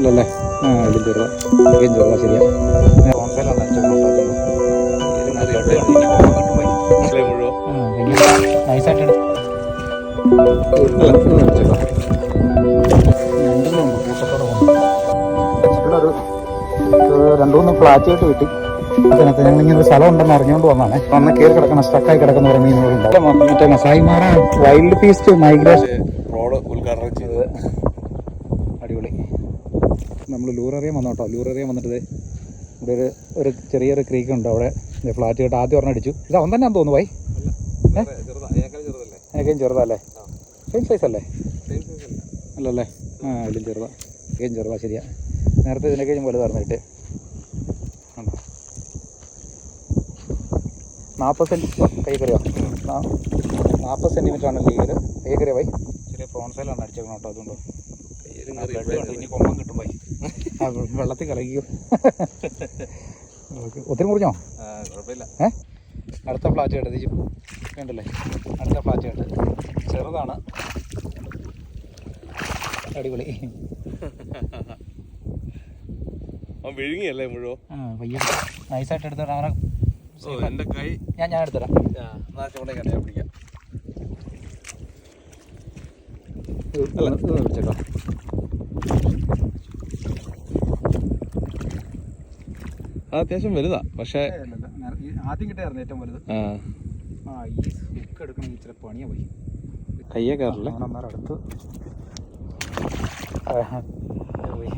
അല്ലല്ലേ ആ ചെറുതാ ചെറുതാ ശരിയാ. രണ്ടുമൂന്ന് ഫ്ലാറ്റായിട്ട് എടുത്ത് രണ്ടു മൂന്ന് ഫ്ലാറ്റ് ആയിട്ട് കിട്ടി. അതിനകത്ത് ഞങ്ങൾ ഇങ്ങനെ ഒരു സ്ഥലം ഉണ്ടെന്ന് അറിഞ്ഞുകൊണ്ട് വന്നാണ്. വന്ന കയറി കിടക്കുന്ന സ്റ്റക്കായി കിടക്കുന്ന ഒരു മീനുകളുണ്ട്. മറ്റേ Masai Mara wildebeest migration road ഉദ്ഘാടനം ചെയ്തത് നമ്മൾ ലൂറേറിയം വന്നു കേട്ടോ ലൂറേറിയം വന്നിട്ട് ഇവിടെ ഒരു ഒരു ചെറിയൊരു ക്രീക്ക് ഉണ്ട് അവിടെ. ഫ്ലാറ്റ് കേട്ട് ആദ്യം ഒരെണ്ണം അടിച്ചു. ഇത് അവൻ തന്നെ തോന്നുന്നു ചെറുതല്ലേ? ഏകയും ചെറുതല്ലേ? സെയിം സൈസ് അല്ലേ? അല്ലല്ലേ? ആ ഇതിലും ചെറുതാ. ഏകയും ചെറുതാ ശരിയാ. നേരത്തെ ഇതിനേക്കും വലുതായിരുന്നു കിട്ട് കണ്ടോ? നാൽപ്പത് സെന്റി കൈ കറിയോ നാൽപ്പത് സെന്റിമീറ്റർ ആണ് ലീഗൽ കൈ കറിയോ വൈ. ചെറിയ പ്രോൺസൈലാണ് അടിച്ചേക്കണം കേട്ടോ അതുകൊണ്ടോ. കൊമ്പം കിട്ടും വെള്ളത്തിൽ കലക്കിയോ ഓക്കെ. ഒത്തിരി മുറിഞ്ഞോ കുഴപ്പമില്ല ഏ അടുത്ത ഫ്ലാറ്റ് കേട്ടത് വേണ്ടല്ലേ അടുത്ത ഫ്ലാറ്റ് കേട്ട് ചെറുതാണ് അടിപൊളി അവൻ വിഴുങ്ങിയല്ലേ മുഴുവൻ ആ പയ്യ നൈസായിട്ട് എടുത്തിട്ട് അങ്ങനെ എന്റെ കൈ ഞാൻ ഞാൻ എടുത്തരാം പിടിക്കാം പിടിച്ചേട്ടോ അത് അത്യാവശ്യം വലുതാ പക്ഷേ ആദ്യം കിട്ടായിരുന്നു ഏറ്റവും വലുത്. ആ. ഈ ഹുക്ക് എടുക്കണമെങ്കിൽ ഇച്ചിരി പണിയാ പോയി. കയ്യെ കയറില്ല അടുത്ത്. പോയി.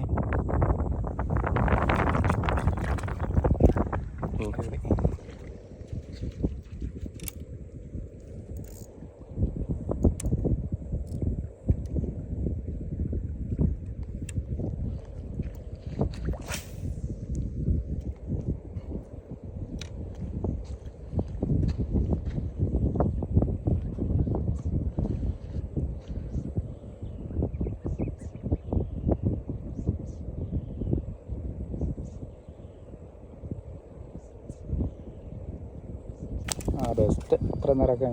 ബെസ്റ്റ് ഇത്ര നേരമൊക്കെ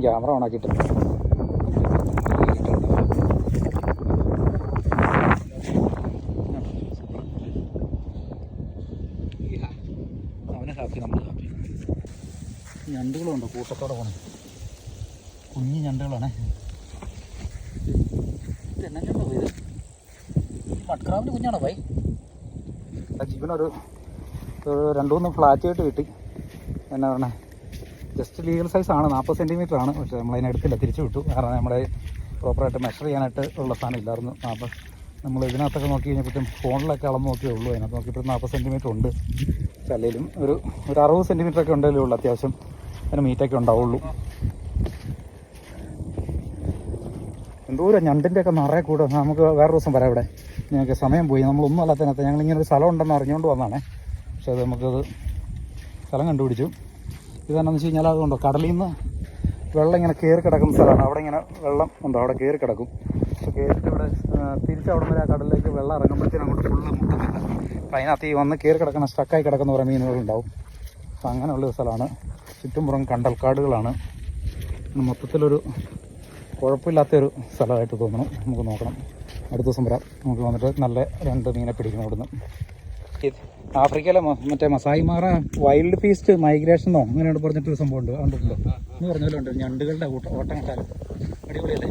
ക്യാമറ ഓൺ ആക്കിയിട്ട് അവന് ഹാപ്പി നമ്മൾ ഹാപ്പി. ഞണ്ടുകളുണ്ടോ കൂട്ടത്തോടെ പോണേ. കുഞ്ഞു ഞണ്ടുകളാണേ. എന്നാ ഇത് മട്ക്രാവിന്റെ കുഞ്ഞാണോ ഭൈ ജീവനൊരു രണ്ടു രണ്ട് മൂന്ന് ഫ്ലാറ്റ് ആയിട്ട് കിട്ടി. എന്നാ പറഞ്ഞേ? ജസ്റ്റ് ലീഗൽ സൈസ് ആണ്. നാൽപ്പത് സെന്റിമീറ്റർ ആണ്. പക്ഷേ നമ്മൾ അതിനെടുത്തില്ല തിരിച്ചു വിട്ടു. കാരണം നമ്മുടെ പ്രോപ്പറായിട്ട് മെഷർ ചെയ്യാനായിട്ട് ഉള്ള സാധനം ഇല്ലായിരുന്നു. നാൽപ്പത് നമ്മൾ ഇതിനകത്തൊക്കെ നോക്കി കഴിഞ്ഞപ്പോഴത്തേക്കും ഫോണിലൊക്കെ അളന്ന് നോക്കിയേ ഉള്ളൂ. അതിനകത്ത് നോക്കിയപ്പോൾ നാൽപ്പത് സെന്റിമീറ്റർ ഉണ്ട്. അല്ലെങ്കിലും ഒരു ഒരു അറുപത് സെന്റിമീറ്റർ ഒക്കെ ഉണ്ടെങ്കിലേ ഉള്ളൂ. അത്യാവശ്യം അതിന് മീറ്റൊക്കെ ഉണ്ടാവുള്ളൂ. എന്തോരം ഞണ്ടിന്റെ ഒക്കെ നിറയെ കൂടെ. നമുക്ക് വേറെ ദിവസം വരാം ഇവിടെ. ഞങ്ങൾക്ക് സമയം പോയി. നമ്മളൊന്നും അല്ലാത്തതിനകത്ത് ഞങ്ങൾ ഇങ്ങനെ ഒരു സ്ഥലം ഉണ്ടെന്ന് അറിഞ്ഞുകൊണ്ട് വന്നതാണേ. പക്ഷേ അത് നമുക്കത് സ്ഥലം കണ്ടുപിടിച്ചു. ഇതെന്നാന്ന് വെച്ച് കഴിഞ്ഞാൽ അതുകൊണ്ടോ കടലിൽ നിന്ന് വെള്ളം ഇങ്ങനെ കയറി കിടക്കുന്ന സ്ഥലമാണ്. അവിടെ ഇങ്ങനെ വെള്ളം ഉണ്ടോ? അവിടെ കയറി കിടക്കും. അപ്പോൾ കയറിയിട്ട് ഇവിടെ തിരിച്ച് അവിടെ വരെ ആ കടലിലേക്ക് വെള്ളം ഇറങ്ങുമ്പോഴത്തേനും അങ്ങോട്ട് ഫുള്ള് മുട്ടുന്നില്ല അപ്പോൾ അതിനകത്ത് ഈ വന്ന് കയറി കിടക്കുന്ന സ്റ്റക്കായി കിടക്കുന്ന കുറേ മീനുകളുണ്ടാവും അപ്പോൾ അങ്ങനെയുള്ള സ്ഥലമാണ്. ചുറ്റുംപുറം കണ്ടൽക്കാടുകളാണ്. മൊത്തത്തിലൊരു കുഴപ്പമില്ലാത്തൊരു സ്ഥലമായിട്ട് തോന്നണം നമുക്ക് നോക്കണം. അടുത്ത ദിവസം വരാം. നമുക്ക് വന്നിട്ട് നല്ല രണ്ട് മീനെ പിടിക്കണം ഇവിടുന്ന് ഇത് ആഫ്രിക്കയിലെ മറ്റേ മസായിമാറ വൈൽഡ് ഫീസ്റ്റ് മൈഗ്രേഷനോ അങ്ങനെയാണ് പറഞ്ഞിട്ടൊരു സംഭവം ഉണ്ട് കണ്ടിട്ടുണ്ടോ എന്ന് പറഞ്ഞാലും ഉണ്ട്. ഞണ്ടുകളുടെ ഓട്ടം കണ്ടാലും. അടിപൊളിയല്ലേ?